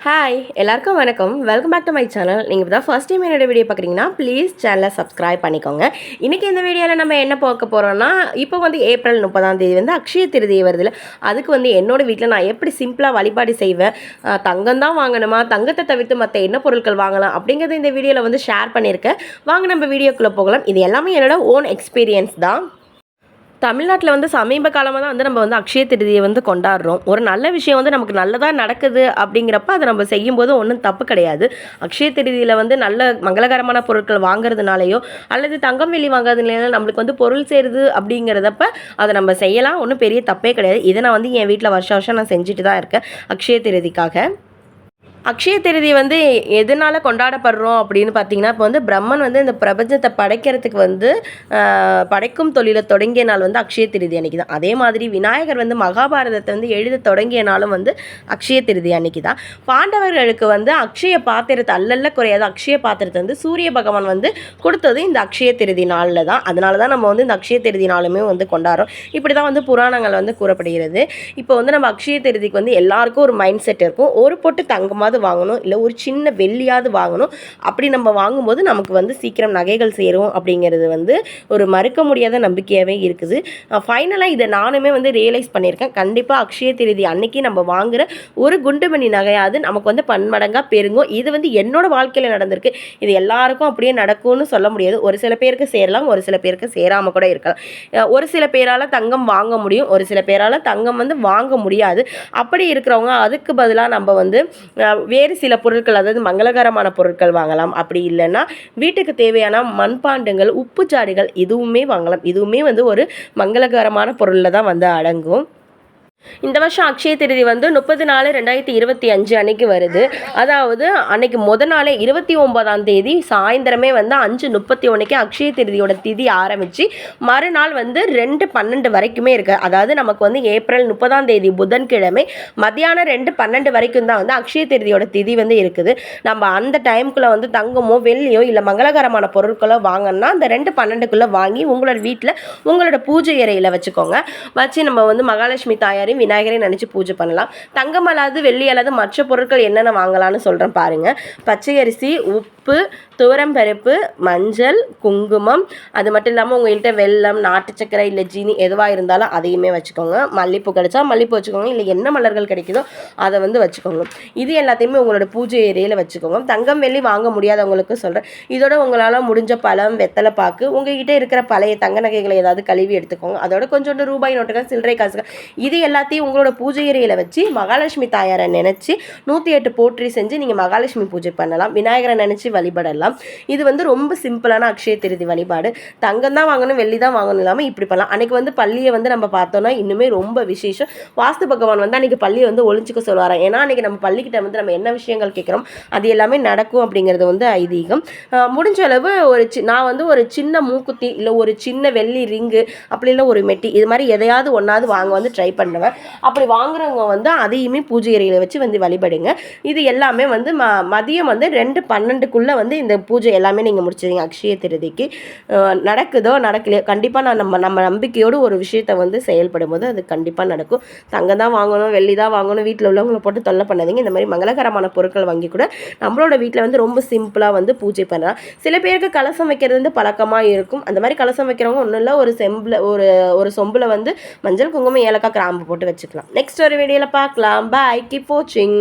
Hi எல்லாருக்கும் வணக்கம். Welcome back to my channel நீங்கள் இப்போ தான் ஃபஸ்ட் டைம் என்னோட வீடியோ பார்க்குறீங்கன்னா ப்ளீஸ் சேனலை சப்ஸ்கிரைப் பண்ணிக்கோங்க. இன்றைக்கி இந்த வீடியோவில் நம்ம என்ன பார்க்க போகிறோம்னா இப்போ வந்து ஏப்ரல் முப்பதாம் தேதி வந்து அக்ஷய திருதியை வருதுல அதுக்கு வந்து என்னோட வீட்டில் நான் எப்படி சிம்பிளாக வழிபாடு செய்வேன்? தங்கம் தான் வாங்கணுமா? தங்கத்தை தவிர்த்து மற்ற என்ன பொருட்கள் வாங்கலாம்? அப்படிங்கிறத இந்த வீடியோவில் வந்து ஷேர் பண்ணியிருக்கேன். வாங்க நம்ம வீடியோக்குள்ளே போகலாம். இது எல்லாமே என்னோட ஓன் எக்ஸ்பீரியன்ஸ் தான். தமிழ்நாட்டில் வந்து சமீப காலமாக தான் வந்து நம்ம வந்து அக்ஷய திருதியை வந்து கொண்டாடுறோம். ஒரு நல்ல விஷயம் வந்து நமக்கு நல்லதாக நடக்குது அப்படிங்கிறப்ப அதை நம்ம செய்யும்போது ஒன்றும் தப்பு கிடையாது. அக்ஷய திருதியில் வந்து நல்ல மங்களகரமான பொருட்கள் வாங்குறதுனாலையோ அல்லது தங்கம் வெள்ளி வாங்குறதுனால நம்மளுக்கு வந்து பொருள் சேருது அப்படிங்கிறதப்ப அதை நம்ம செய்யலாம். ஒன்றும் பெரிய தப்பே கிடையாது. இதை நான் வந்து என் வீட்டில் வருஷம் வருஷம் நான் செஞ்சுட்டு தான் இருக்கேன் அக்ஷய திருதிக்காக. அக்ஷய திருதி வந்து எதனால் கொண்டாடப்படுறோம் அப்படின்னு பார்த்தீங்கன்னா இப்போ வந்து பிரம்மன் வந்து இந்த பிரபஞ்சத்தை படைக்கிறதுக்கு வந்து படைக்கும் தொழிலை தொடங்கிய நாள் வந்து அக்ஷய திருதி அன்னைக்கு தான். அதே மாதிரி விநாயகர் வந்து மகாபாரதத்தை வந்து எழுத தொடங்கிய நாளும் வந்து அக்ஷய திருதி அன்னைக்கு தான். பாண்டவர்களுக்கு வந்து அக்ஷய பாத்திரத்தை அல்லல்ல குறையாத. அக்ஷய பாத்திரத்தை வந்து சூரிய பகவான் வந்து கொடுத்தது இந்த அக்ஷய திருதி நாளில் தான். அதனால தான் நம்ம வந்து இந்த அக்ஷய திருதி நாளுமே வந்து கொண்டாடுறோம். இப்படி தான் வந்து புராணங்கள் வந்து கூறப்படுகிறது. இப்போ வந்து நம்ம அக்ஷய திருதிக்கு வந்து எல்லாருக்கும் ஒரு மைண்ட் செட் இருக்கும். ஒரு பொட்டு தங்கமாவது வாங்கணும் இல்லை ஒரு சின்ன வெள்ளியாவது வாங்கணும். அப்படி நம்ம வாங்கும்போது நமக்கு வந்து சீக்கிரம் நகைகள் சேரும் அப்படிங்கிறது வந்து ஒரு மறுக்க முடியாத நம்பிக்கையாகவே இருக்குது. ஃபைனலாக இதை நானுமே வந்து ரியலைஸ் பண்ணியிருக்கேன். கண்டிப்பாக அக்ஷய திருதி அன்னைக்கு நம்ம வாங்குற ஒரு குண்டுமணி நகையாவது நமக்கு வந்து பன்மடங்காக பெருங்கும். இது வந்து என்னோட வாழ்க்கையில் நடந்திருக்கு. இது எல்லாருக்கும் அப்படியே நடக்கும்னு சொல்ல முடியாது. ஒரு சில பேருக்கு சேரலாம் ஒரு சில பேருக்கு சேராமல் கூட இருக்கலாம். ஒரு சில பேரால் தங்கம் வாங்க முடியும் ஒரு சில பேரால் தங்கம் வந்து வாங்க முடியாது. அப்படி இருக்கிறவங்க அதுக்கு பதிலாக நம்ம வந்து வேறு சில பொருட்கள் அதாவது மங்களகரமான பொருட்கள் வாங்கலாம். அப்படி இல்லைன்னா வீட்டுக்கு தேவையான மண்பாண்டங்கள் உப்பு சாடிகள் இதுவுமே வாங்கலாம். இதுவுமே வந்து ஒரு மங்களகரமான பொருளில் தான் வந்து அடங்கும். இந்த வருஷம் அக்ஷய திருதி வந்து முப்பது நாலு ரெண்டாயிரத்தி இருபத்தி அஞ்சு அன்னைக்கு வருது. அதாவது அன்னைக்கு முத நாளே இருபத்தி ஒன்பதாம் தேதி சாயந்தரமே வந்து அஞ்சு முப்பத்தி ஒன்றுக்கு அக்ஷய திருதியோட திதி ஆரம்பித்து மறுநாள் வந்து ரெண்டு பன்னெண்டு வரைக்குமே இருக்கு. அதாவது நமக்கு வந்து ஏப்ரல் முப்பதாம் தேதி புதன்கிழமை மத்தியானம் ரெண்டு பன்னெண்டு வரைக்கும் தான் வந்து அக்ஷய திருதியோட திதி வந்து இருக்குது. நம்ம அந்த டைமுக்குள்ளே வந்து தங்கமோ வெள்ளியோ இல்லை மங்களகரமான பொருட்களோ வாங்கினா அந்த ரெண்டு பன்னெண்டுக்குள்ளே வாங்கி உங்களோட வீட்டில் உங்களோட பூஜை அறையில் வச்சுக்கோங்க. வச்சு நம்ம வந்து மகாலட்சுமி தாயாரையும் விநாயகரை நினச்சி பூஜை பண்ணலாம். தங்கம் அல்லாது வெள்ளி அல்லாது மற்ற பொருட்கள் என்னென்ன வாங்கலாம்னு சொல்கிறேன் பாருங்கள் பச்சை அரிசி உப்பு உப்பு துவரம்பருப்பு மஞ்சள் குங்குமம். அது மட்டும் இல்லாமல் உங்கள்கிட்ட வெள்ளம் நாட்டு சக்கரை இல்லை ஜீனி எதுவாக இருந்தாலும் அதையுமே வச்சுக்கோங்க. மல்லிப்பூ கிடைச்சா மல்லிப்பூ வச்சுக்கோங்க. இல்லை என்ன மலர்கள் கிடைக்குதோ அதை வந்து வச்சுக்கோங்க. இது எல்லாத்தையுமே உங்களோட பூஜை ஏரியாவில் வச்சுக்கோங்க. தங்கம் வெள்ளி வாங்க முடியாதவங்களுக்கு சொல்கிறேன் இதோட உங்களால் முடிஞ்ச பழம் வெத்தலை பாக்கு உங்ககிட்ட இருக்கிற பழைய தங்க நகைகளை ஏதாவது கழுவி எடுத்துக்கோங்க. அதோட கொஞ்சோண்டு ரூபாய் நோட்டுகள் சில்லறை காசுகள். இது எல்லாத்தையும் உங்களோட பூஜை ஏரியில் வச்சு மகாலட்சுமி தாயாரை நினச்சி நூற்றி எட்டு போற்றி செஞ்சு நீங்கள் மகாலட்சுமி பூஜை பண்ணலாம். விநாயகரை நினச்சி வழிபடலாம் இது வந்து ரொம்ப சிம்பிளான அக்ஷய திருதி வழிபாடு. தங்கம் தான் வாங்கணும் வெள்ளி தான் வாங்கணும் இல்லாமல் இப்படி பண்ணலாம். அன்னைக்கு வந்து பள்ளியை வந்து நம்ம பார்த்தோம்னா இன்னுமே ரொம்ப விசேஷம். வாஸ்து பகவான் வந்து அன்னைக்கு பள்ளியை வந்து ஒழிச்சுக்க சொல்லுவாராம். ஏன்னா அன்னைக்கு நம்ம பள்ளிக்கிட்ட வந்து நம்ம என்ன விஷயங்கள் கேட்குறோம் அது எல்லாமே நடக்கும் அப்படிங்கிறது வந்து ஐதீகம். முடிஞ்ச அளவு ஒரு சி நான் வந்து ஒரு சின்ன மூக்குத்தி இல்லை ஒரு சின்ன வெள்ளி ரிங்கு அப்படி இல்லை ஒரு மெட்டி இது மாதிரி எதையாவது ஒன்றாவது வாங்க வந்து ட்ரை பண்ணுவேன். அப்படி வாங்குறவங்க வந்து அதையுமே பூஜை அறையில் வச்சு வந்து வழிபடுங்க. இது எல்லாமே வந்து ம மதியம் வந்து ரெண்டு பன்னெண்டுக்குள்ளே வந்து இந்த பூஜை எல்லாமே நீங்கள் முடிச்சிடுங்க அக்ஷய திருதிக்கு. நடக்குதோ நடக்கலையோ கண்டிப்பாக நான் நம்ம நம்ம நம்பிக்கையோடு ஒரு விஷயத்தை வந்து செயல்படும் போது அது கண்டிப்பாக நடக்கும். தங்கம் தான் வாங்கணும் வெள்ளி தான் வாங்கணும் வீட்டில் உள்ளவங்களை போட்டு தொல்லை பண்ணாதீங்க. இந்த மாதிரி மங்களகரமான பொருட்கள் வாங்கி கூட நம்மளோட வீட்டில் வந்து ரொம்ப சிம்பிளாக வந்து பூஜை பண்ணலாம். சில பேருக்கு கலசம் வைக்கிறது வந்து பழக்கமாக இருக்கும். அந்த மாதிரி கலசம் வைக்கிறவங்க ஒன்றும் இல்லை. ஒரு செம்பில் ஒரு ஒரு சொம்பில் வந்து மஞ்சள் குங்குமம் ஏலக்காய் கிராம்பு போட்டு வச்சுக்கலாம். நெக்ஸ்ட் ஒரு வீடியோவில் பார்க்கலாம் பாய் கீப் வாட்சிங்